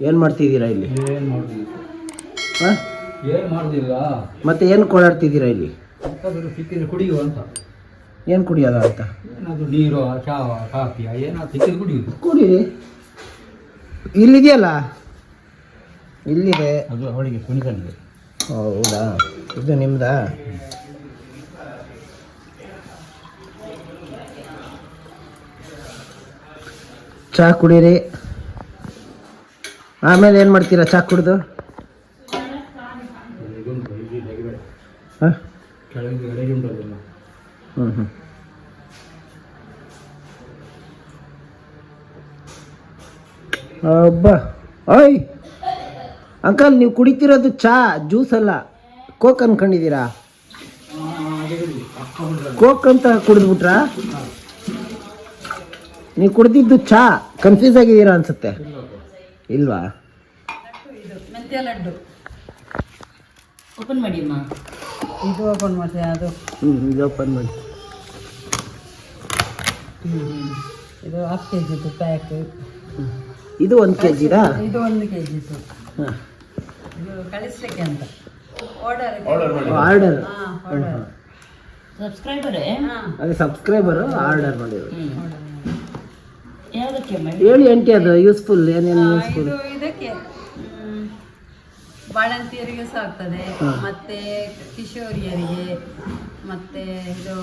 ಏನು ಮಾಡ್ತಿದ್ದೀರಾ ಇಲ್ಲಿ? ಏನು ಹಾಂ ಏನು ಮತ್ತೆ ಏನು ಕೊಡಾಡ್ತಿದ್ದೀರಾ ಇಲ್ಲಿ? ಏನ್ ಸಿಕ್ಕಿದ್ರೆ ಕುಡಿಯುವ ಅಂತ. ಏನು ಕುಡಿಯೋದ ಅಂತ? ಏನಾದರೂ ನೀರು ಚಾವ ಕಾಫಿಯ? ಏನಾದ್ರು ಸಿಕ್ಕಿದ್ರೆ ಕುಡಿಯುವುದು ಕುಡೀರಿ ಇಲ್ಲಿದೆಯಲ್ಲ? ಇಲ್ಲಿದೆ. ಅದು ಅವಳಿಗೆ ಹೌದಾ? ಇದು ನಿಮ್ದಾ? ಚಹಾ ಕುಡೀರಿ. ಆಮೇಲೆ ಏನು ಮಾಡ್ತೀರಾ ಚಹಾ ಕುಡ್ದು? ಹ್ಞೂ ಹ್ಞೂ ಅಬ್ಬ ಓಯ್ ಅಂಕಲ್, ನೀವು ಕುಡಿತಿರೋದು ಚಾ, ಜ್ಯೂಸ್ ಅಲ್ಲ. ಕೋಕ್ ಅನ್ಕೊಂಡಿದ್ದೀರಾ? ಕೋಕ್ ಅಂತ ಕುಡಿದ್ಬಿಟ್ರಾ? ನೀವು ಕುಡ್ದಿದ್ದು ಚಾ ಕನ್ಫ್ಯೂಸ್ ಆಗಿದ್ದೀರಾ ಅನ್ಸುತ್ತೆ. ಇಲ್ವಾ? ಮೆಂತ್ಯ ಲಡ್ಡು. ಓಪನ್ ಮಾಡಿ ಅಮ್ಮ ಇದು ಓಪನ್ ಮತ್ತೆ ಅದು? ಹ್ಞೂ ಇದು ಓಪನ್ ಮಾಡಿ. ಇದು ಹಾಫ್ ಕೆ ಜಿದು ಪ್ಯಾಕ್ ಇದು ಒಂದು ಕೆ ಜಿರಾ ಇದು ಒಂದು ಕೆ ಜಿದು ಹಾಂ. ಇದು ಕಳಿಸ್ಲಿಕ್ಕೆ ಅಂತ. ಆರ್ಡರ್ ಆರ್ಡರ್ ಸಬ್ಸ್ಕ್ರೈಬರೇ ಅದೇ ಸಬ್ಸ್ಕ್ರೈಬರು ಆರ್ಡರ್ ಮಾಡಿದ್ರು ಹೇಳಿ ಎಂಟಿ ಅದು ಯೂಸ್ಫುಲ್ ಏನೇನು ಯೂಸ್ಫುಲ್ ಇದು ಇದಕ್ಕೆ ಬಾಣಂತಿಯರಿಗೆ ಸಹ ಆಗ್ತದೆ. ಹಾ. ಮತ್ತೆ ಕಿಶೋರಿಯರಿಗೆ ಮತ್ತೆ ಇದು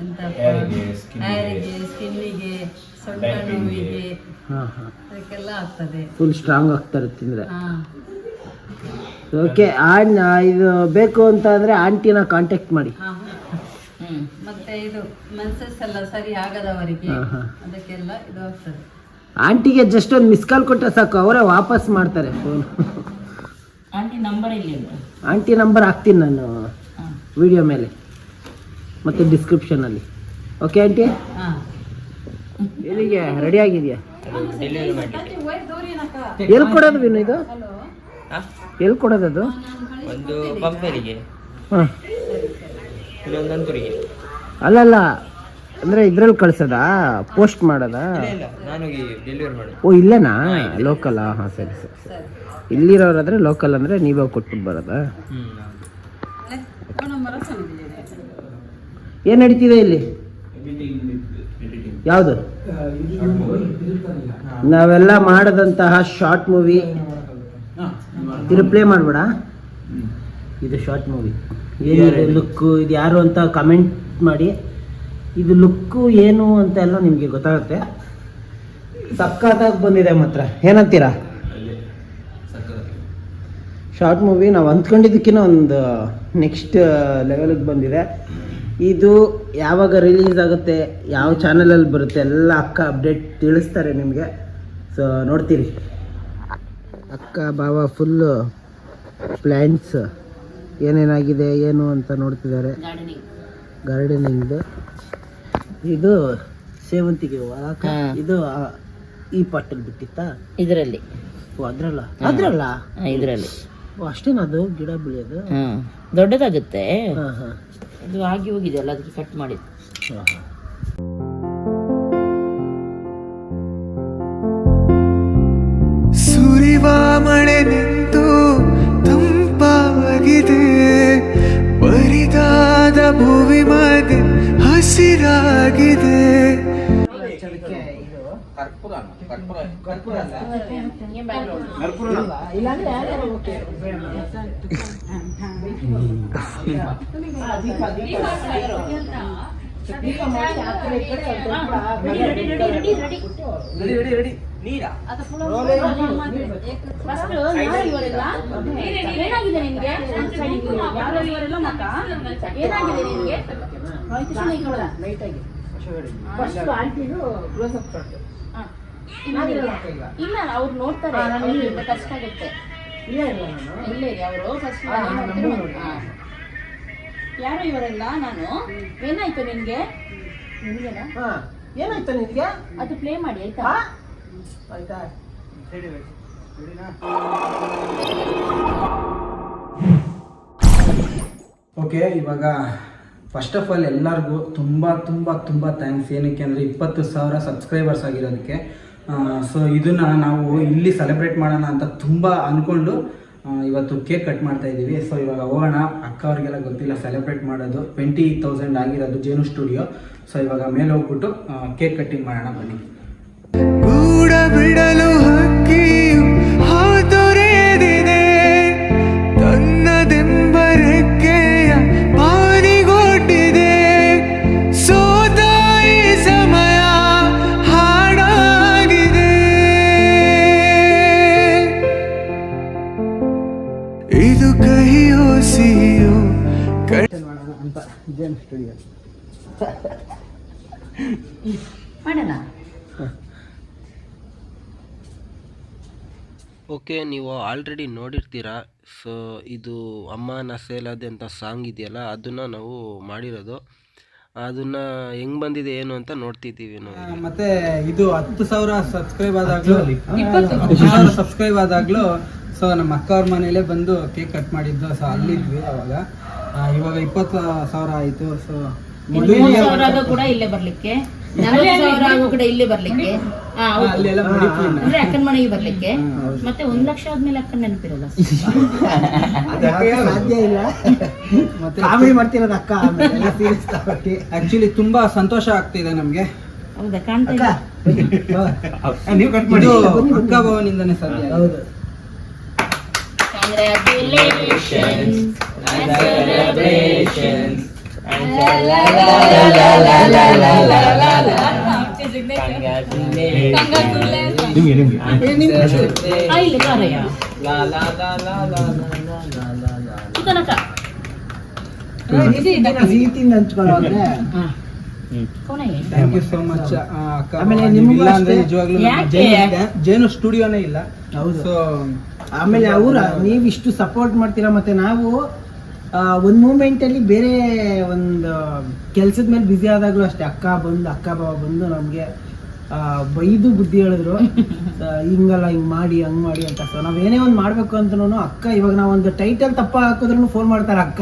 ಎಂತ Hairಗೆ, skin ಗೆ. ಹ್ಯಾರಿಗೆ ಸ್ಕಿನ್ನಿಗೆ ಸೊಂಟ ನೋವಿಗೆ ಹಾಂ ಹಾಂ. ಅದಕ್ಕೆಲ್ಲ ಆಗ್ತದೆ. ಫುಲ್ ಸ್ಟ್ರಾಂಗ್ ಆಗ್ತಾರೆ ತಿಂದರೆ. ಓಕೆ ಆನ್ ಇದು ಬೇಕು ಅಂತ ಅಂದರೆ ಆಂಟಿನ ಕಾಂಟ್ಯಾಕ್ಟ್ ಮಾಡಿ. ಮತ್ತೆ ಇದು ಮೆನ್ಸಸ್ ಎಲ್ಲ ಸರಿ ಆಗದವರಿಗೆ. ಅದಕ್ಕೆಲ್ಲ ಇದು ಆಗ್ತದೆ. ಆಂಟಿಗೆ ಜಸ್ಟ್ ಒಂದು ಮಿಸ್ ಕಾಲ್ ಕೊಟ್ಟರೆ ಸಾಕು ಅವರೇ ವಾಪಸ್ ಮಾಡ್ತಾರೆ ಫೋನ್ ಆಂಟಿ ನಂಬರ್ ಇಲ್ಲಿ ಆಂಟಿ ನಂಬರ್ ಹಾಕ್ತೀನಿ ನಾನು ವಿಡಿಯೋ ಮೇಲೆ ಮತ್ತು ಡಿಸ್ಕ್ರಿಪ್ಷನಲ್ಲಿ ಓಕೆ ಆಂಟಿ? ಎಲ್ಲಿಗೆ ರೆಡಿ ಆಗಿದೆಯಾ? ಎಲ್ಲಿ ಕೊಡೋದು ವಿನು ಇದು? ಎಲ್ಲಿ ಕೊಡೋದು ಅದು? ಒಂದು ಹಾಂ. ನಂತೂರಿಗೆ ಅಲ್ಲಲ್ಲ ಅಂದ್ರೆ ಇದ್ರಲ್ಲಿ ಕಳ್ಸೋದಾ? ಪೋಸ್ಟ್ ಮಾಡೋದಾ? ಇಲ್ಲ ಇಲ್ಲ ನಾನು ಡೆಲಿವರಿ ಮಾಡೋದು. ಓ ಇಲ್ಲನಾ? ಲೋಕಲ್ ಹಾಂ ಸರಿ ಸರಿ ಸರಿ. ಇಲ್ಲಿರೋರಾದ್ರೆ ಲೋಕಲ್ ಅಂದ್ರೆ ನೀವೇ ಕೊಟ್ಬಿಟ್ಟು ಬರೋದಾ? ಏನು ನಡೀತಿದೆ ಇಲ್ಲಿ? ಯಾವುದು? ನಾವೆಲ್ಲ ಮಾಡದಂತಹ ಶಾರ್ಟ್ ಮೂವಿ ಇದು ಪ್ಲೇ ಮಾಡ್ಬೇಡ. ಇದು ಶಾರ್ಟ್ ಮೂವಿ ಏನಿದೆ ಲುಕ್ಕು ಇದು ಯಾರು ಅಂತ ಕಮೆಂಟ್ ಮಾಡಿ. ಇದು ಲುಕ್ಕು ಏನು ಅಂತ ಎಲ್ಲ ನಿಮಗೆ ಗೊತ್ತಾಗುತ್ತೆ. ಸಕ್ಕತ್ತಾಗಿ ಬಂದಿದೆ ಮಾತ್ರ. ಏನಂತೀರಾ? ಶಾರ್ಟ್ ಮೂವಿ ನಾವು ಅಂದ್ಕೊಂಡಿದ್ದಕ್ಕಿಂತ ಒಂದು ನೆಕ್ಸ್ಟ್ ಲೆವೆಲಿಗೆ ಬಂದಿದೆ. ಇದು ಯಾವಾಗ ರಿಲೀಸ್ ಆಗುತ್ತೆ ಯಾವ ಚಾನಲಲ್ಲಿ ಬರುತ್ತೆ ಎಲ್ಲ ಅಕ್ಕ ಅಪ್ಡೇಟ್ ತಿಳಿಸ್ತಾರೆ ನಿಮಗೆ. ಸೊ ನೋಡ್ತೀರಿ. ಅಕ್ಕ ಬಾವ ಫುಲ್ಲು ಪ್ಲ್ಯಾಂಟ್ಸ್ ಏನೇನಾಗಿದೆ ಏನು ಅಂತ ನೋಡ್ತಿದ್ದಾರೆ. ಗಾರ್ಡನಿಂಗ್ ಗಾರ್ಡನಿಂಗ್ದು ಇದು ಸೇವಂತಿಗೆ ಹೂವ. ಅಕ್ಕ? ಹಾ. ಇದು ಆ, ಈ ಪಾಟಲ್ಲಿ ಬಿಟ್ಟಿತ್ತಾ? ಇದರಲ್ಲಿ. ಓ ಅದ್ರಲ್ಲ? ಅದ್ರಲ್ಲ? ಇದರಲ್ಲಿ. ಓ ಅಷ್ಟೇನಾ ಅದು ಗಿಡ ಬೆಳೆಯೋದು? ಹಾಂ. ದೊಡ್ಡದಾಗುತ್ತೆ. ಹಾಂ ಹಾಂ. ಇದು ಆಗಿ ಹೋಗಿದೆ ಅಲ್ಲ ಅದಕ್ಕೆ ಕಟ್ ಮಾಡಿದ್ದು ಸುರಿವಾ ಹಾಂ. ಸುರಿವ ಮಳೆ ನಿಂತು ಬರಿದಾದ ಭೂಮಿ ಮದೆ ಹಸಿರಾಗಿದೆ. ಏನಾಗಿದೆ ನಿನ್ಗೆ ಯಾರೋ ಇವರೆಲ್ಲ ಮಕ್ಕ ಏನಾಗಿದೆ ನಿನ್ಗೆ. ಇಲ್ಲ ಅವ್ರು ನೋಡ್ತಾರೆ. ಕಷ್ಟ ಆಗುತ್ತೆ. ಇಲ್ಲೇ ಅವರು ಫಸ್ಟ್ ಯಾರು ಇವರೆಲ್ಲ? ನಾನು. ಏನಾಯ್ತು ನಿನ್ಗೆ? ನಿನ್ಗೆನಾ? ಹಾಂ. ಏನಾಯ್ತು ನಿನ್ಗೆ? ಅದು ಪ್ಲೇ ಮಾಡಿ ಆಯ್ತಾ? ಆಯ್ತಾ? ಓಕೆ ಇವಾಗ ಫಸ್ಟ್ ಆಫ್ ಆಲ್ ಎಲ್ಲರಿಗೂ ತುಂಬ ತುಂಬ ತುಂಬ ಥ್ಯಾಂಕ್ಸ್ ಏನಕ್ಕೆ ಅಂದರೆ ಇಪ್ಪತ್ತು ಸಾವಿರ ಸಬ್ಸ್ಕ್ರೈಬರ್ಸ್ ಆಗಿರೋದಕ್ಕೆ. ಸೊ ಇದನ್ನು ನಾವು ಇಲ್ಲಿ ಸೆಲೆಬ್ರೇಟ್ ಮಾಡೋಣ ಅಂತ ತುಂಬ ಅಂದ್ಕೊಂಡು ಇವತ್ತು ಕೇಕ್ ಕಟ್ ಮಾಡ್ತಾ ಇದ್ದೀವಿ. ಸೊ ಇವಾಗ ಹೋಗೋಣ. ಅಕ್ಕ ಅವ್ರಿಗೆಲ್ಲ ಗೊತ್ತಿಲ್ಲ ಸೆಲೆಬ್ರೇಟ್ ಮಾಡೋದು. ಟ್ವೆಂಟಿ ತೌಸಂಡ್ ಆಗಿರೋದು ಜೇನು ಸ್ಟುಡಿಯೋ ಸೊ ಇವಾಗ ಮೇಲೆ ಹೋಗ್ಬಿಟ್ಟು ಕೇಕ್ ಕಟ್ಟಿಂಗ್ ಮಾಡೋಣ ಬನ್ನಿ. ಬಿಡಲು ಇದು ಕಹಿಯೋ ಸಿಹಿಯೋ ಕ ಮಾಡೋಣ? ಅಂತ ಜೇನು ಸ್ಟುಡಿಯೋ ಮಾಡೋಣ ಓಕೆ ನೀವು ಆಲ್ರೆಡಿ ನೋಡಿರ್ತೀರ ಸೊ ಇದು ಅಮ್ಮ ನಸೇಲದೆ ಅಂತ ಸಾಂಗ್ ಇದೆಯಲ್ಲ ಅದನ್ನು ನಾವು ಮಾಡಿರೋದು. ಅದನ್ನು ಹೆಂಗ್ ಬಂದಿದೆ ಏನು ಅಂತ ನೋಡ್ತಿದ್ದೀವಿ ನಾವು ಮತ್ತೆ ಇದು ಹತ್ತು ಸಾವಿರ ಸಬ್ಸ್ಕ್ರೈಬ್ ಆದಾಗ್ಲೂ ಹತ್ತು ಸಾವಿರ ಸಬ್ಸ್ಕ್ರೈಬ್ ಆದಾಗ್ಲೂ ಸೊ ನಮ್ಮ ಅಕ್ಕ ಅವ್ರ ಮನೇಲೆ ಬಂದು ಕೇಕ್ ಕಟ್ ಮಾಡಿದ್ದು. ಸೊ ಅಲ್ಲಿದ್ವಿ ಅವಾಗ. ಆ, ಇವಾಗ ಇಪ್ಪತ್ತು ಸಾವಿರ ಆಯ್ತು. ಸೊ ಸಾವಿರ ಕೂಡ ಇಲ್ಲೇ ಬರ್ಲಿಕ್ಕೆ. ನಲವತ್ತು ಸಾವಿರ ಆಗೋ ಕೂಡ ಇಲ್ಲೇ ಬರ್ಲಿಕ್ಕೆ. ಹಾ, ಹೌದು. ಅಲ್ಲೆಲ್ಲ ಮಡಿಕೇರಿನ. ಅಂದ್ರೆ ಅಕ್ಕನ ಮನೆಗೆ ಬರ್ಲಿಕ್ಕೆ. ಮತ್ತೆ ಒಂದ್ ಲಕ್ಷ ಆದ್ಮೇಲೆ ಅಕ್ಕನ ನೆನಪಿರಲ್ಲ ಸಾಧ್ಯ ಇಲ್ಲ. ಮತ್ತೆ ಕಾಮಿಡಿ ಮಾಡ್ತಿರೋದು ಅಕ್ಕ ಆಮೇಲೆ. ಸೀರಿಯಸ್ ತಗೊಳ್ಳಿ ಆಕ್ಚುಲಿ ತುಂಬಾ ಸಂತೋಷ ಆಗ್ತಿದೆ ನಮ್ಗೆ. ಹೌದಾ ಕಾಣ್ತಾ ಅಕ್ಕ. ನೀವು ಕಟ್ ಅಕ್ಕ ಭವನಿಂದನೇ ಸರ್ ಹೌದು. Congratulations. ನಿಮಗೆ ನಿಮಗೆ ಆ, ಇಲ್ಲಿ ಬಾರಯ್ಯ. ಸುತನಕ. ಸಿಹಿ ತಿಂದು ಹಂಚ್ಕೊಳ್ಳೋದ್ರೆ ಹಾ. ಕೊನೆಗೆ. ಥ್ಯಾಂಕ್ ಯು ಸೋ ಮಚ್ ಆಮೇಲೆ. ನಿಮ್ಗೂ. ನಿಜವಾಗ್ಲೂ ಜೇನು ಸ್ಟುಡಿಯೋನೇ ಇಲ್ಲ ಸೊ ಆಮೇಲೆ ಅವ್ರ ನೀವಿಷ್ಟು ಇಷ್ಟು ಸಪೋರ್ಟ್ ಮಾಡ್ತೀರಾ ಮತ್ತೆ ನಾವು ಒಂದು ಮೂಮೆಂಟಲ್ಲಿ ಮೂಮೆಂಟ್ ಅಲ್ಲಿ ಬೇರೆ ಒಂದು ಕೆಲ್ಸದ ಮೇಲೆ ಬ್ಯುಸಿ ಆದಾಗಲೂ ಅಷ್ಟೇ. ಅಕ್ಕ ಬಂದು ಅಕ್ಕ ಬಾಬ ಬಂದು ನಮಗೆ ಬೈದು ಬುದ್ಧಿ ಹೇಳಿದ್ರು. ಹಿಂಗಲ್ಲ ಹಿಂಗ್ ಮಾಡಿ ಹಂಗ್ ಮಾಡಿ ಅಂತ. ಸೊ ನಾವ್ ಏನೇ ಒಂದು ಮಾಡ್ಬೇಕು ಅಂತನೂ ಅಕ್ಕ ಇವಾಗ ನಾವು ಒಂದು ಟೈಟಲ್ ತಪ್ಪ ಹಾಕಿದ್ರು ಫೋನ್ ಮಾಡ್ತಾರೆ ಅಕ್ಕ.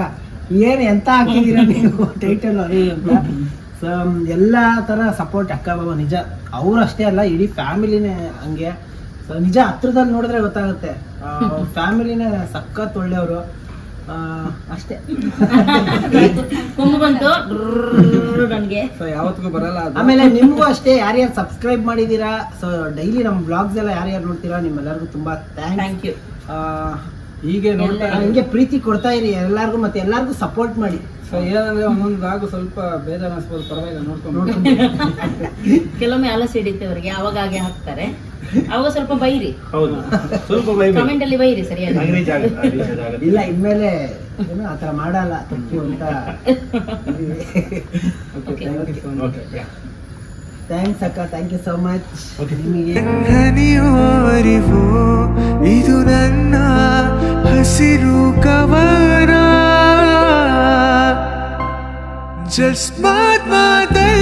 ಏನು ಎಂತ ಹಾಕಿದೀರ ನೀವು ಟೈಟಲ್ ಅದೇ ಅಂತ. ಸೊ ಎಲ್ಲ ತರ ಸಪೋರ್ಟ್ ಅಕ್ಕ ಬಾಬ ನಿಜ. ಅವ್ರು ಅಷ್ಟೇ ಅಲ್ಲ ಇಡೀ ಫ್ಯಾಮಿಲಿನೇ ಹಂಗೆ. ನಿಜ ಹತ್ರದಲ್ಲಿ ನೋಡಿದ್ರೆ ಗೊತ್ತಾಗುತ್ತೆ. ಫ್ಯಾಮಿಲಿನೇ ಸಖತ್ ಒಳ್ಳೆಯವರು. ಅಷ್ಟೇ. ಬಂತು. ಡ್ರರ್ರ್ ನನ್ಗೆ. ಸೊ ಯಾವತ್ತಿಗೂ ಬರಲ್ಲ ಅದು. ಆಮೇಲೆ ನಿಮ್ಗೂ ಅಷ್ಟೇ ಯಾರ್ಯಾರು ಸಬ್ಸ್ಕ್ರೈಬ್ ಮಾಡಿದೀರಾ? ಸೊ ಡೈಲಿ ನಮ್ಮ ಬ್ಲಾಗ್ಸ್ ಎಲ್ಲ ಯಾರ್ಯಾರು ನೋಡ್ತೀರಾ? ನಿಮ್ಮೆಲ್ಲರಿಗೂ ತುಂಬಾ ಥ್ಯಾಂಕ್ ಯು ಹೀಗೆ ನೋಡ್ತಾ ಹಂಗೆ ಪ್ರೀತಿ ಕೊಡ್ತಾ ಇರಿ ಎಲ್ಲಾರ್ಗು ಮತ್ತೆ ಎಲ್ಲಾರ್ಗು ಸಪೋರ್ಟ್ ಮಾಡಿ. ಸೊ ಏನಂದ್ರೆ ಒಂದೊಂದು ಆಗು ಸ್ವಲ್ಪ ಬೇಜಾರು ಅನ್ಸ್ಬೋದು ಪರವಾಗಿಲ್ಲ ನೋಡ್ಕೊಂಡು. ಕೆಲವೊಮ್ಮೆ ಅಲಸಿ ಹಿಡಿತೇವ್ರಿಗೆ ಅವರಿಗೆ ಅವಾಗ ಹಾಗೆ ಹಾಕ್ತಾರೆ. ಅವಾಗ ಸ್ವಲ್ಪ ಬೈರಿ. ಹೌದು. ಸ್ವಲ್ಪ ಕಮೆಂಟ್ ಅಲ್ಲಿ ಬೈರಿ ಸರಿಯಾಗಿ. ಇಲ್ಲ ಇನ್ಮೇಲೆ ಏನು ಆತರ ಮಾಡಲ್ಲ. ತಪ್ಪು ಅಂತ. Okay thank you so much okay thanks ಅಕ್ಕ ಥ್ಯಾಂಕ್ ಯು ಸೋ ಮಚ್ ನಿಮಗೆ ಹನಿಯೋರಿವೋ ಇದು ನನ್ನ ಹಸಿರು ಕವರ. ಜಸ್ಟ್ ಮಾತ್ She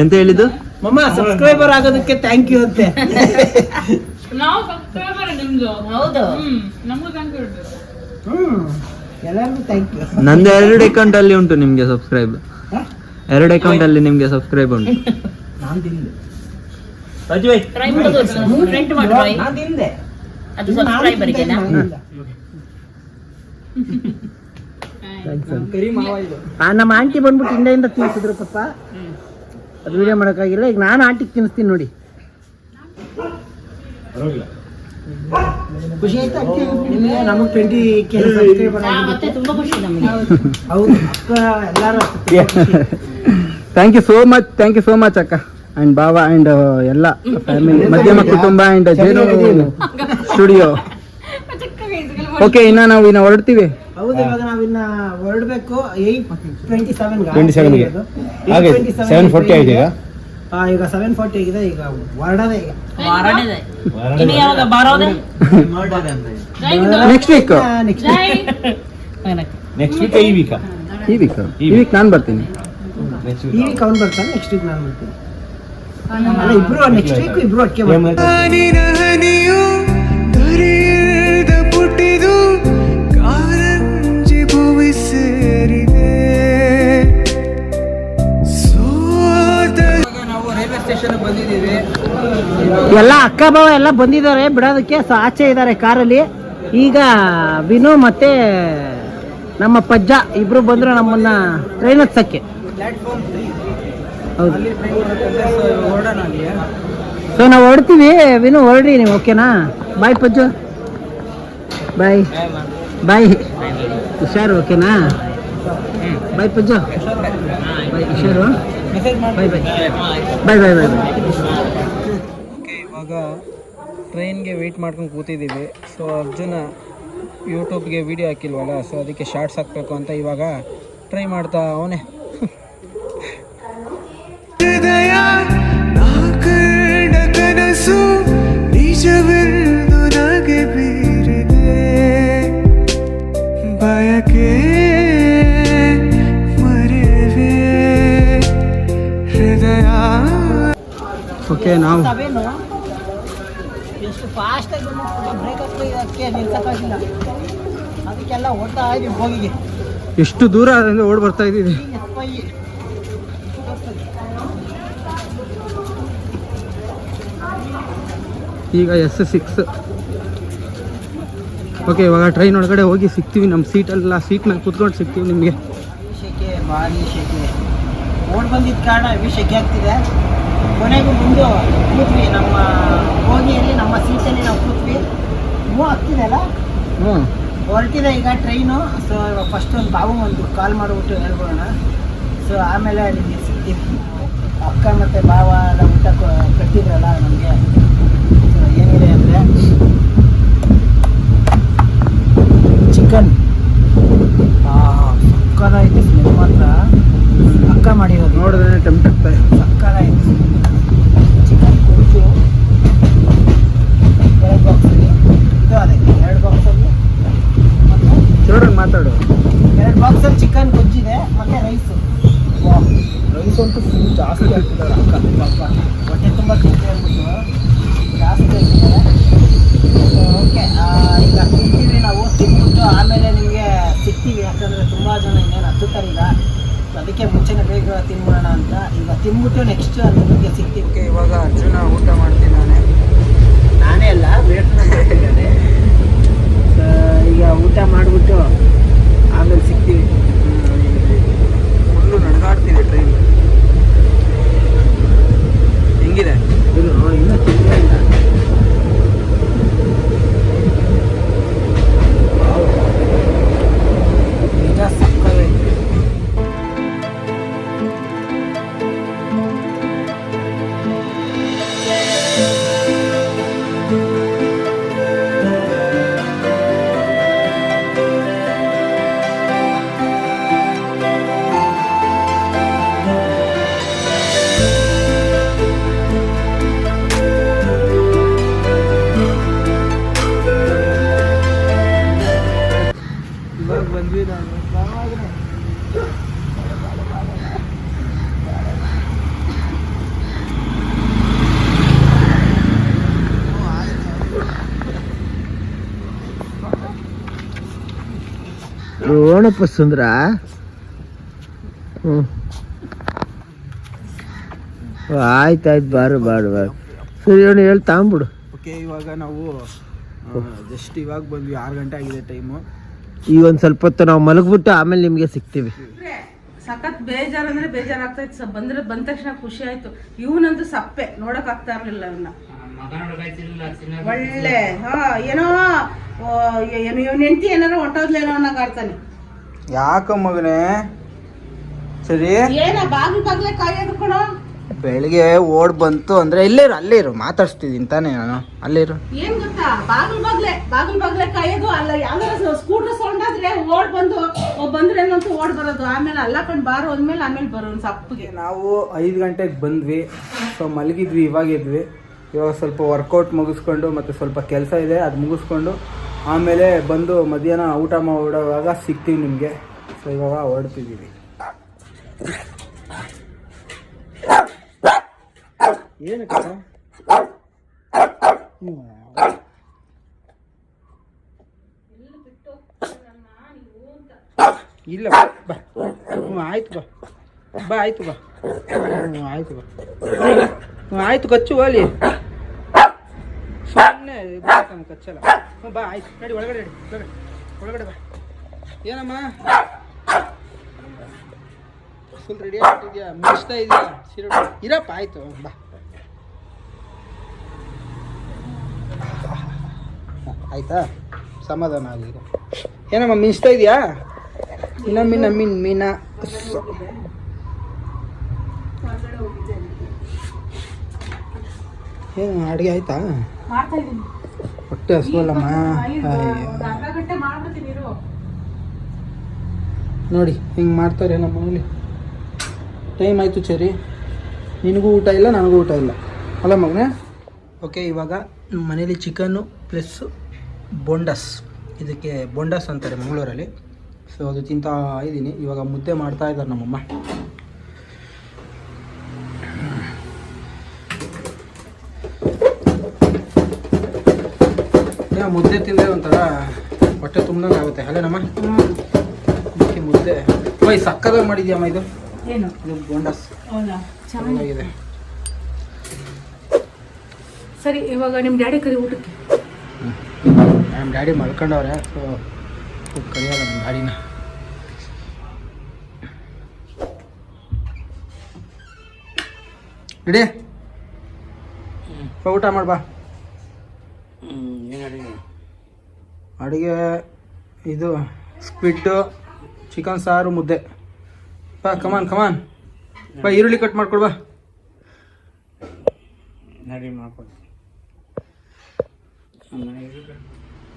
ಎಂತ ಹೇಳಿದ್ದು? ಮಮ್ಮ ಸಬ್ಸ್ಕ್ರೈಬರ್ ಆಗೋದಕ್ಕೆ ಥ್ಯಾಂಕ್ ಯು ಅಂತೆ. ಹೌದು. ಹ್ಮ್ ಎಲ್ಲರಿಗೂ ಥ್ಯಾಂಕ್ ಯು ನಂದು ಎರಡು ಅಕೌಂಟ್ ಅಲ್ಲಿ ಉಂಟು ನಿಮ್ಗೆ ಸಬ್ಸ್ಕ್ರೈಬ್ ಎರಡು ಅಕೌಂಟ್ ಅಲ್ಲಿ ನಿಮ್ಗೆ ಸಬ್ಸ್ಕ್ರೈಬ್ ಉಂಟು. ನಾನು ತಿಂದೆ. ಟ್ರೈ ಮಾಡಿ ತಿಂದೆ. ಅದು ನಮ್ಮ ಆಂಟಿ ಬಂದ್ಬಿಟ್ಟು ಇಂಡಿಯಿಂದ ತಿನ್ಸಿದ್ರು ಪಪ್ಪ ಅದು ವೀಡಿಯೋ ಮಾಡೋಕ್ಕಾಗಿಲ್ಲ. ಈಗ ನಾನು ಆಂಟಿಗೆ ತಿನ್ನಿಸ್ತೀನಿ ನೋಡಿ. ಖುಷಿ ಆಯ್ತಾ ನಿಮಗೆ ನಮಗೆ ಟ್ವೆಂಟಿ ಕೆ ಹೌದು ಅಕ್ಕ ಎಲ್ಲರೂ. Thank you so much thank you so much ಅಕ್ಕ. ಅಂಡ್ ಬಾಬಾ ಅಂಡ್ ಎಲ್ಲ ಫ್ಯಾಮಿಲಿ ಮಧ್ಯಮ ಕುಟುಂಬ ಅಂಡ್ ಜೇನು ಸ್ಟುಡಿಯೋ ಓಕೆ ಇನ್ನ ನಾವು ಇನ್ನ ಹೊರಡ್ತೀವಿ. ಹೌದು ಇವಾಗ ನಾವು ಇನ್ನ ಏಯ್ಟ್ ಟ್ವೆಂಟಿ ಸೆವೆನ್ 27 ಗೆ. ಹಾಗೆ, 7:40 ಆಯ್ತು ಈಗ? ಆ, ಈಗ ಸೆವೆನ್ ಫಾರ್ಟಿ ಆಗಿದೆ ಈಗ ಹೊರಡದೆ. ಈಗ ಇನ್ನು ಯಾವಾಗ ಬರೋದೆ? Next week next next week ಈ ವೀಕ ಈ ವೀಕ್ ಈ ವೀಕ್ ನಾನು ಬರ್ತೀನಿ. ಈ ವೀಕ್ ಅವನು ಬರ್ತಾನೆ ನೆಕ್ಸ್ಟ್ ವೀಕ್ ನಾನು ಬರ್ತೀನಿ. ಇಬ್ರು ನೆಕ್ಸ್ಟ್ ವೀಕ್ ಇಬ್ರು ಬರ್ತಾರೆ ಎಲ್ಲ ಅಕ್ಕ ಬಾವ ಎಲ್ಲ ಬಂದಿದ್ದಾರೆ, ಬಿಡೋದಕ್ಕೆ ಸೊ ಆಚೆ ಇದ್ದಾರೆ ಕಾರಲ್ಲಿ. ಈಗ ವಿನು ಮತ್ತೆ ನಮ್ಮ ಪಜ್ಜ ಇಬ್ರು ಬಂದ್ರು ನಮ್ಮನ್ನ ಟ್ರೈನ್ ಹತ್ಸಕ್ಕೆ ಹೌದು. ಸೊ ನಾವು ಹೊರಡ್ತೀವಿ. ವಿನು, ಹೊರಡ್ರಿ ನೀವು ಓಕೆನಾ ಬಾಯ್ ಪಜ್ಜು. ಬಾಯ್ ಬಾಯ್ ಹುಷಾರು ಓಕೆನಾ ಬಾಯ್ ಪಜ್ಜು. ಬಾಯ್ ಹುಷಾರು. ಬಾಯ್ ಬಾಯ್ ಬಾಯ್ ಬಾಯ್ ಬಾಯ್ ಬಾಯ್ ಇವಾಗ ಟ್ರೈನ್ಗೆ ವೆಯ್ಟ್ ಮಾಡ್ಕೊಂಡು ಕೂತಿದ್ದೀವಿ. ಸೊ ಅರ್ಜುನ ಯೂಟ್ಯೂಬ್ಗೆ ವಿಡಿಯೋ ಹಾಕಿಲ್ವಲ್ಲ ಸೊ ಅದಕ್ಕೆ ಶಾರ್ಟ್ಸ್ ಹಾಕಬೇಕು ಅಂತ ಇವಾಗ ಟ್ರೈ ಮಾಡ್ತಾ ಅವನೇ. ಹೃದಯ ನಾ ಕಂಡ ಕನಸು ನಿಜವೆಂದು ನಗೆ ಬೀರಿದೆ ಬಯಕೆ ಮರೆವೆ ಹೃದಯ ಓಕೆ ನಾವು ಎಷ್ಟು ಫಾಸ್ಟ್ ಆಗಿ ಬ್ರೇಕ್ ಅದಕ್ಕೆ ನಿಲ್ಸಕ್ಕಾಗಿಲ್ಲ ಅದಕ್ಕೆಲ್ಲ ಓಡ್ತಾ ಇದೀವಿ ಹೋಗಿಗೆ ಎಷ್ಟು ದೂರ ಅದರಿಂದ ಓಡ್ ಬರ್ತಾ ಇದ್ದೀವಿ ಈಗ ಎಸ್ ಸಿಕ್ಸ್ ಓಕೆ ಇವಾಗ ಟ್ರೈನ್ ಒಳಗಡೆ ಹೋಗಿ ಸಿಗ್ತೀವಿ ನಮ್ಮ ಸೀಟೆಲ್ಲ ಸೀಟ್ ಮೇಲೆ ಕೂತ್ಕೊಂಡು ಸಿಗ್ತೀವಿ ನಿಮಗೆ. ಶೆಕೆ ಭಾರಿ ಶೆಕೆ ಓಡ್ ಬಂದಿದ್ದ ಕಾರಣ ಶೆಕೆ ಆಗ್ತಿದೆ. ಕೊನೆಗೂ ಮುಂದೆ ಕೂತ್ವಿ ನಮ್ಮ ಬೋಗಿಯಲ್ಲಿ ನಮ್ಮ ಸೀಟಲ್ಲಿ ನಾವು ಕೂತ್ವಿ. ಹೂ ಆಗ್ತಿದೆ ಅಲ್ಲ? ಹ್ಞೂ ಹೊರಟಿದೆ ಈಗ ಟ್ರೈನು. ಸೊ ಇವಾಗ ಫಸ್ಟ್ ಒಂದು ಬಾವು ಒಂದು ಕಾಲ್ ಮಾಡಿಬಿಟ್ಟು ಹೇಳ್ಬೋಣ ಸೊ ಆಮೇಲೆ ನಿಮಗೆ ಸಿಗ್ತೀವಿ. ಅಕ್ಕ ಮತ್ತು ಬಾವ ಎಲ್ಲ ಊಟ ಕಟ್ಟಿದ್ರಲ್ಲ ನಮಗೆ. ಸೊ ಏನಿದೆ ಅಂದರೆ ಚಿಕನ್ ಸಕ್ಕದಾಯ್ತು ಸ್ಮೆಲ್ ಮಾತ್ರ. ಅಕ್ಕ ಮಾಡಿರೋದು. ನೋಡಿದ್ರೆ ಟೆಂಪ್ಟ್ ಆಗ್ತಾ ರೋಣಪ್ಪ ಸುಂದ್ರ. ಹ್ಞೂ ಆಯ್ತಾಯ್ತು ಬಾರು ಬಾರು ಬಾರು. ಸರಿ ಹೇಳಿ ತಾಂಬಿಡು ಓಕೆ, ಇವಾಗ ನಾವು ಜಸ್ಟ್ ಇವಾಗ ಬಂದ್ವಿ, ಆರು ಗಂಟೆ ಆಗಿದೆ ಟೈಮು ಈಗ ಒಂದು ಸ್ವಲ್ಪ ಹೊತ್ತು ನಾವು ಮಲಗ್ಬಿಟ್ಟು ಆಮೇಲೆ ನಿಮಗೆ ಸಿಗ್ತೀವಿ. ಸಖತ್ ಬೇಜಾರ್ ಅಂದ್ರೆ ಬೇಜಾರಾಗ್ತಾ ಇತ್ತು. ಸ- ಬಂದ್ರೆ ಬಂದ ತಕ್ಷಣ ಖುಷಿ ಆಯ್ತು. ಇವನಂತೂ ಸಪ್ಪೆ. ನೋಡಕ್ ಆಗ್ತಾ ಇರ್ಲಿಲ್ಲ ಅವನ್ನ ಒಳ್ಳೆ ಹಾ ಏನೋ ಏನು ಇವನ್ ಹೆಂಡತಿ ಏನಾರ ಹೊಂಟೋದ್ಲೇನೋ ಅನ್ನಂಗ್ ಆಡ್ತಾನೆ ಯಾಕ ಮಗನೇ? ಸರಿ? ಏನ ಬಾಗಿಲು ಬಾಗ್ಲೆ ಕಾಯಿ ಕಣೋ ಬೆಳಿಗ್ಗೆ ಓಡ್ ಬಂತು ಅಂದ್ರೆ ಇಲ್ಲೇ ಇರು ಅಲ್ಲೇ ಇರು ಮಾತಾಡ್ಸ್ತಿದ್ದೀನಿ ತಾನೇ ನಾನು ಅಲ್ಲೇ ಇರು. ಏನ್ ಗೊತ್ತಾ? ಬಾಗಿಲ್ ಬಾಗ್ಲೆ ಬಾಗಿಲ್ ಬಾಗ್ಲೆ ಕಾಯೋದು ಅಲ್ಲ ಯಾವ್ದಾರ ಸ್ಕೂಟರ್ ಸೌಂಡ್ ಆದ್ರೆ ಓಡ್ ಬಂದು ಒಬ್ಬ ಬಂದ್ರೆ ಅಂತ ಓಡ್ ಬರೋದು. ಆಮೇಲೆ ಅಲ್ಲ ಕಣ್ ಬಾರು ಅಂದ್ಮೇಲೆ ಆಮೇಲೆ ಬರೋನ್ ಸಪ್ಪಗೆ. ನಾವು ಐದು ಗಂಟೆಗೆ ಬಂದ್ವಿ. ಸೊ ಮಲಗಿದ್ವಿ ಇವಾಗ ಇದ್ವಿ. ಇವಾಗ ಸ್ವಲ್ಪ ವರ್ಕೌಟ್ ಮುಗಿಸ್ಕೊಂಡು ಮತ್ತು ಸ್ವಲ್ಪ ಕೆಲಸ ಇದೆ ಅದು ಮುಗಿಸ್ಕೊಂಡು ಆಮೇಲೆ ಬಂದು ಮಧ್ಯಾಹ್ನ ಊಟ ಮಾಡುವಾಗ ಸಿಗ್ತೀವಿ ನಿಮಗೆ. ಸೊ ಇವಾಗ ಹೊರಡ್ತಿದ್ದೀವಿ. ಏನಕ್ಕೆ ಇಲ್ಲ, ಬಾ. ಹ್ಞೂ ಆಯ್ತು ಬಾ. ಬಾ, ಆಯ್ತು ಬಾ. ಹ್ಞೂ ಆಯ್ತು ಬಾ. ಆಯ್ತು, ಕಚ್ಚು ಅಲ್ಲಿ ಸುಮ್ಮನೆ ಕಚ್ಚಲ್ಲ. ಹ್ಞೂ ಬಾ, ಆಯ್ತು. ನಡಿ, ಒಳಗಡೆ ನಡಿ, ಒಳಗಡೆ. ಒಳಗಡೆ ಬಾ. ಏನಮ್ಮ? ಫುಲ್ ರೆಡಿ ಆಗ್ತಿದ್ಯಾ ಮುಗಿಸ್ತಾ ಇದೆಯಾ? ಸೀರೆ ಇರಪ್ಪ, ಆಯ್ತು, ಬಾ. ಆಯ್ತಾ? ಸಮಾಧಾನ ಈಗ. ಏನಮ್ಮ ಮಿಂಚ್ತಾ ಇದೆಯಾ? ಇನ್ನ ಮಿನ್ನ ಮಿನ್ ಮೀನ. ಏನು ಅಡುಗೆ ಆಯ್ತಾ? ಹೊಟ್ಟೆ ಹಸುವಲ್ಲಮ್ಮ. ನೋಡಿ ಹಿಂಗೆ ಮಾಡ್ತಾರೆ ನಮ್ಮ ಮನೇಲಿ. ಟೈಮ್ ಆಯಿತು ಚರಿ. ನಿನಗೂ ಊಟ ಇಲ್ಲ ನನಗೂ ಊಟ ಇಲ್ಲ. ಅಲ್ಲ ಮಗನೇ? ಓಕೆ ಇವಾಗ ನಮ್ಮ ಮನೇಲಿ ಚಿಕನ್ನು ಪ್ಲಸ್ ಬೋಂಡಸ್. ಇದಕ್ಕೆ ಬೊಂಡಸ್ ಅಂತಾರೆ ಮಂಗಳೂರಲ್ಲಿ. ಸೊ ಅದು ತಿಂತಾ ಇದ್ದೀನಿ. ಇವಾಗ ಮುದ್ದೆ ಮಾಡ್ತಾ ಇದ್ದಾರೆ ನಮ್ಮಮ್ಮ. ಮುದ್ದೆ ತಿಂದರೆ ಒಂಥರ ಹೊಟ್ಟೆ ತುಂಬ ಆಗುತ್ತೆ. ಅಲ್ಲೇ ನಮ್ಮ? ಅದಕ್ಕೆ ಮುದ್ದೆ. ಬೈ ಸಕ್ಕದ ಮಾಡಿದ್ಯಮ್ಮ ಇದು? ಏನು? ಇದು ಬೋಂಡಸ್. ಚೆನ್ನಾಗಿದೆ. ಸರಿ ಇವಾಗ ನಿಮ್ಮ ಡ್ಯಾಡಿ ಕರಿ ಊಟಕ್ಕೆ. ನಮ್ಮ ಡ್ಯಾಡಿ ಮಲ್ಕೊಂಡವ್ರೆ ಸೊ ಕಲಿಯೋಲ್ಲ ನಮ್ಮ ಡ್ಯಾಡಿನ. ರೆಡಿ? ಊಟ ಮಾಡ್ಬಾ ಅಡುಗೆ ಇದು ಸ್ಕ್ವಿಡ್ಡು ಚಿಕನ್ ಸಾರು ಮುದ್ದೆ. ಬಾ ಕಮಾನ್ ಕಮಾನ್ ಬಾ, ಈರುಳ್ಳಿ ಕಟ್ ಮಾಡ್ಕೊಡ್ ಬಾ.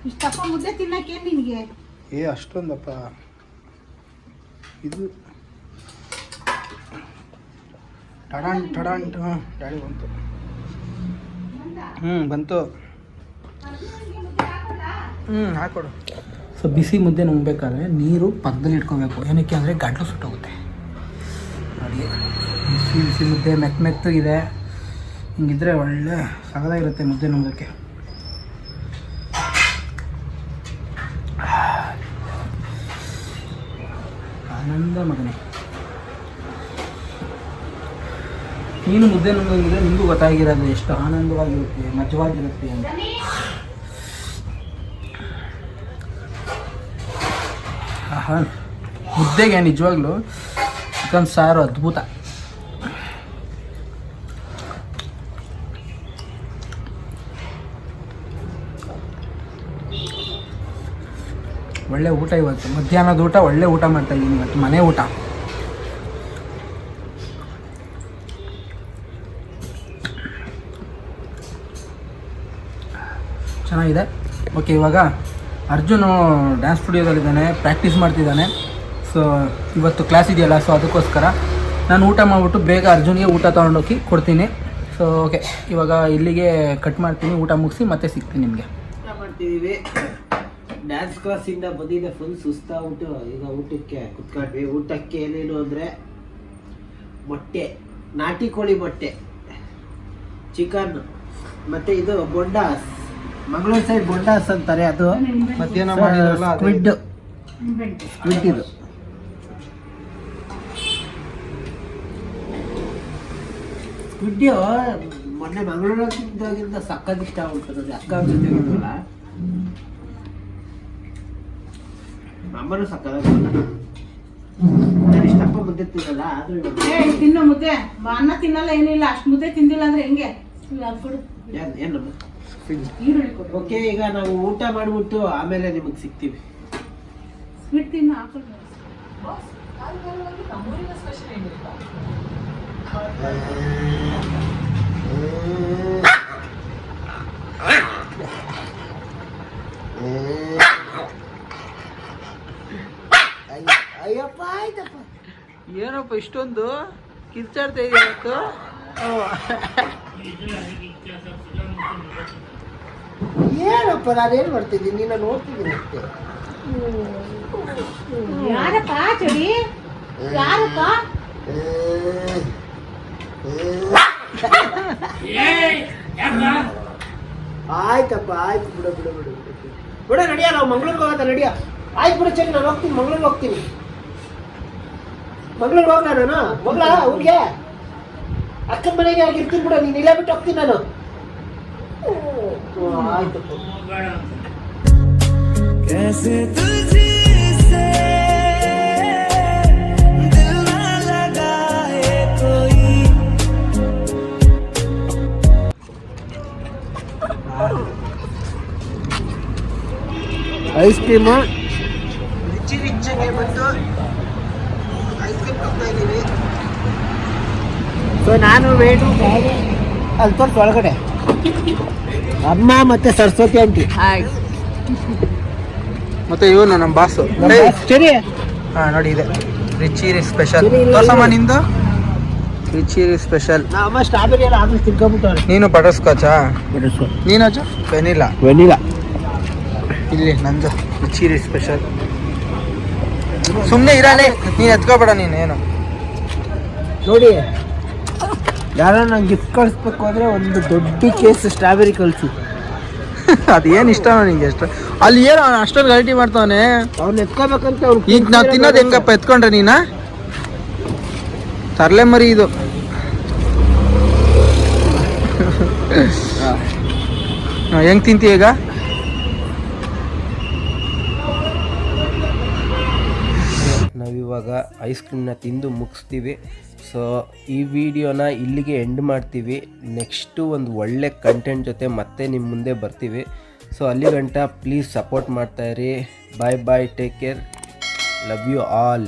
ಇಷ್ಟಪ್ಪ ಮುದ್ದೆ ತಿನ್ನಕ್ಕೆ ನಿನಗೆ? ಏ ಅಷ್ಟೊಂದಪ್ಪ. ಇದು ಟಡಾನ್ ಟಡಾನ್ ಹಾಂ ಗಾಡಿ ಬಂತು. ಹ್ಞೂ ಬಂತು. ಹ್ಞೂ ಹಾಕೊಡು. ಸೊ ಬಿಸಿ ಮುದ್ದೆ ನುಂಗ್ಬೇಕಾದ್ರೆ ನೀರು ಪಕ್ಕದಲ್ಲಿ ಇಟ್ಕೋಬೇಕು. ಏನಕ್ಕೆ ಅಂದರೆ ಗಡ್ಲು ಸುಟ್ಟೋಗುತ್ತೆ. ನೋಡಿ ಬಿಸಿ ಬಿಸಿ ಮುದ್ದೆ ಮೆತ್ತ ಮೆತ್ತಗಿದೆ ಹಿಂಗಿದ್ರೆ ಒಳ್ಳೆ ಸಗದಾಗಿರುತ್ತೆ ಮುದ್ದೆ ನುಂಗಕ್ಕೆ. ಆನಂದ ಮಗನೇ. ನೀನು ಮುದ್ದೆ ನುಂಗಿದ್ರೆ ನಿಮಗೂ ಗೊತ್ತಾಗಿರೋದು ಎಷ್ಟು ಆನಂದವಾಗಿರುತ್ತೆ, ಮಜವಾಗಿರುತ್ತೆ ಅಂತ. ಆಹಾ, ಮುದ್ದೆಗೆ ನಿಜವಾಗ್ಲೂ ಚಿಕನ್ ಸಾರು ಅದ್ಭುತ. ಒಳ್ಳೆ ಊಟ ಇವತ್ತು. ಮಧ್ಯಾಹ್ನದ ಊಟ, ಒಳ್ಳೆ ಊಟ ಮಾಡ್ತಾ ಇದ್ದೀನಿ ಇವತ್ತು. ಮನೆ ಊಟ. ಚೆನ್ನಾಗಿದೆ. ಓಕೆ ಇವಾಗ ಅರ್ಜುನು ಡ್ಯಾನ್ಸ್ ಸ್ಟುಡಿಯೋದಲ್ಲಿದ್ದಾನೆ ಪ್ರಾಕ್ಟೀಸ್ ಮಾಡ್ತಿದ್ದಾನೆ. ಸೊ ಇವತ್ತು ಕ್ಲಾಸ್ ಇದೆಯಲ್ಲ ಸೊ ಅದಕ್ಕೋಸ್ಕರ ನಾನು ಊಟ ಮಾಡಿಬಿಟ್ಟು ಬೇಗ ಅರ್ಜುನ್ಗೆ ಊಟ ತೊಗೊಂಡೋಗಿ ಕೊಡ್ತೀನಿ. ಸೊ ಓಕೆ ಇವಾಗ ಇಲ್ಲಿಗೆ ಕಟ್ ಮಾಡ್ತೀನಿ, ಊಟ ಮುಗಿಸಿ ಮತ್ತೆ ಸಿಗ್ತೀನಿ ನಿಮಗೆ. ಮಾಡ್ತಿದೀವಿ ಡ್ಯಾನ್ಸ್ ಕ್ಲಾಸಿಂದ ಬಂದಿದ್ದೆ ಫುಲ್ ಸುಸ್ತಾಗ್ಬಿಟ್ಟು ಈಗ ಊಟಕ್ಕೆ ಕುತ್ಕೊಂಡ್ವಿ. ಊಟಕ್ಕೆ ಏನೇನು ಅಂದರೆ ಮೊಟ್ಟೆ ನಾಟಿ ಕೋಳಿ ಮೊಟ್ಟೆ ಚಿಕನ್ ಮತ್ತೆ ಇದು ಬೊಂಡಾಸ್ ಮಂಗಳೂರು ಸೈಡ್ ಬೊಂಡಾಸ್ ಅಂತಾರೆ ಅದು. ಮಧ್ಯಾಹ್ನ ಮಾಡಿದ್ರಲ್ಲ. ಸ್ಕ್ವಿಡ್ ಸ್ಕ್ವಿಡ್ ಇದು. ಸ್ಕ್ವಿಡ್ ಮೊನ್ನೆ ಮಂಗಳೂರಿಂದ ಸಕ್ಕದಿಷ್ಟ ಆಗ್ಬಿಟ್ಟು ನನಗೆ ಅಕ್ಕ ಜೊತೆ ಅಮ್ಮನೂ ಸಕ್ಕದಾಗ ನಾನು ಇಷ್ಟಪ್ಪ ಮುದ್ದೆ ತಿನ್ನಲ್ಲ ಆದ್ರೂ ತಿನ್ನೋ ಏ ತಿನ್ನು ಮುದ್ದೆ. ಅನ್ನ ತಿನ್ನಲ್ಲ ಏನಿಲ್ಲ. ಅಷ್ಟು ಮುದ್ದೆ ತಿಂದಿಲ್ಲ ಅಂದ್ರೆ ಹೆಂಗೆ? ಅದು ಕೊಡು. ಏನ್- ಏನಮ್ಮ ಈರುಳ್ಳಿ ಕೊಡು. ಓಕೆ ಈಗ ನಾವು ಊಟ ಮಾಡ್ಬಿಟ್ಟು ಆಮೇಲೆ ನಿಮಗೆ ಸಿಗ್ತೀವಿ. ಸ್ವೀಟ್ ತಿನ್ನು ಹಾಕೊಂಡು ಅಯ್ಯಪ್ಪ ಆಯ್ತಪ್ಪ. ಏನಪ್ಪ ಇಷ್ಟೊಂದು ಕಿರ್ಚಾಡ್ತಾ ಇದೆಯಾ ಇವತ್ತು? ಏನಪ್ಪ ನಾನೇನು ಮಾಡ್ತಿದ್ದೀನಿ? ನಿನ್ನ ನೋಡ್ತಿದ್ದೀನಿ ಅಷ್ಟೇ. ಯಾರಪ್ಪ ಚಳಿ? ಯಾರಪ್ಪ? ಆಯ್ತಪ್ಪ ಆಯ್ತು ಬಿಡು ಬಿಡು ಬಿಡು ಬಿಡು. ಬಿಡ ನಡಿಯ ನಾವು ಮಂಗ್ಳೂರ್ಗೆ ಹೋಗೋದ ನಡಿಯ. ಆಯ್ತು ಬಿಡು ಚಳಿ ನಾನು ಹೋಗ್ತೀನಿ ಮಂಗ್ಳೂರ್ಗೆ ಹೋಗ್ತೀನಿ. ಮಂಗ್ಳೂರ್ಗೆ ಹೋಗ್ಲಾ ನಾನು ಹೋಗ್ಲಾ ಊರಿಗೆ ಅಕ್ಕನ ಮನೆಗೆ ಆಗಿರ್ತೀನಿ ಬಿಡು ನೀನು ಇಲ್ಲೇ ಬಿಟ್ಟು ಹೋಗ್ತೀನಿ ನಾನು ಹ್ಮ್, ಆಯ್ತಪ್ಪ कैसे तुझसे दिल न लगाए कोई ಐಸ್ ಕ್ರೀಮು ರಿಚಿ ರಿಚ್ಚಾಗೆ ಬಂದು ಇದ್ದೀವಿ. ಸೊ ನಾನು ವೇಟು ಅಲ್ಲಿ ತೋರ್ಸು ಒಳಗಡೆ. ಅಮ್ಮ ಮತ್ತೆ ಸರಸ್ವತಿ ಆಂಟಿ ಮತ್ತೆ ಇವನು ನಮ್ಮ ಬಾಸು ಸರಿ ಹಾ ನೋಡಿ ಇದೆ. ರಿಚಿ ಸ್ಪೆಷಲ್ ತೋರ್ಸಮ್ಮ. ನಿಂದು. ರಿಚಿ ಸ್ಪೆಷಲ್ ಅಮ್ಮ ಸ್ಟ್ರಾಬೆರಿ ಎಲ್ಲ ಆಗಲಿ ತಿನ್ಕೊಂಬಿಟ್ಟವ್ರೆ ನೀನು ಬಟರ್ ಸ್ಕಾಚಾ ಅಜ್ಜ? ವೆನಿಲಾ? ವೆನಿಲಾ. ಇಲ್ಲಿ ನಂದು ರಿಚಿ ಸ್ಪೆಷಲ್ ಸುಮ್ಮನೆ ಇರಲೇ. ನೀನು ಎತ್ಕೋಬೇಡ ನೀನು ಏನು? ನೋಡಿ. ಯಾರೋ ನಂಗೆ ಗಿಫ್ಟ್ ಕಳಿಸ್ಬೇಕು ಅಂದ್ರೆ ಒಂದು ದೊಡ್ಡ ಕೇಸ್ ಸ್ಟ್ರಾಬೆರಿ ಕಳಿಸಿ. ಅದೇನು ಇಷ್ಟ ನಿಂಗೆ ಅಷ್ಟು? ಅಲ್ಲಿ ಏನು ಅಷ್ಟೊಂದು ಗಲಾಟೆ ಮಾಡ್ತಾವನೆ? ಅವ್ನು ಎತ್ಕೋಬೇಕಂತ ಅವ್ರು ಈಗ ನಾವು ತಿನ್ನೋದು ಹೆಂಗಪ್ಪ? ಎತ್ಕೊಂಡ್ರೆ ನೀನ? ತರಲೆ ಮರಿ ಇದು. ಹೆಂಗ್ ತಿಂತಿ ಈಗ? ನಾವಿವಾಗ ಐಸ್ ಕ್ರೀಮ್ನ ತಿಂದು ಮುಗಿಸ್ತೀವಿ. ಸೊ ಈ ವಿಡಿಯೋನ ಇಲ್ಲಿಗೆ ಎಂಡ್ ಮಾಡ್ತೀವಿ. ನೆಕ್ಸ್ಟು ಒಂದು ಒಳ್ಳೆ ಕಂಟೆಂಟ್ ಜೊತೆ ಮತ್ತೆ ನಿಮ್ಮ ಮುಂದೆ ಬರ್ತೀವಿ. ಸೊ ಅಲ್ಲಿ ಗಂಟ please support ಮಾಡ್ತಾಯಿರಿ bye bye take care love you all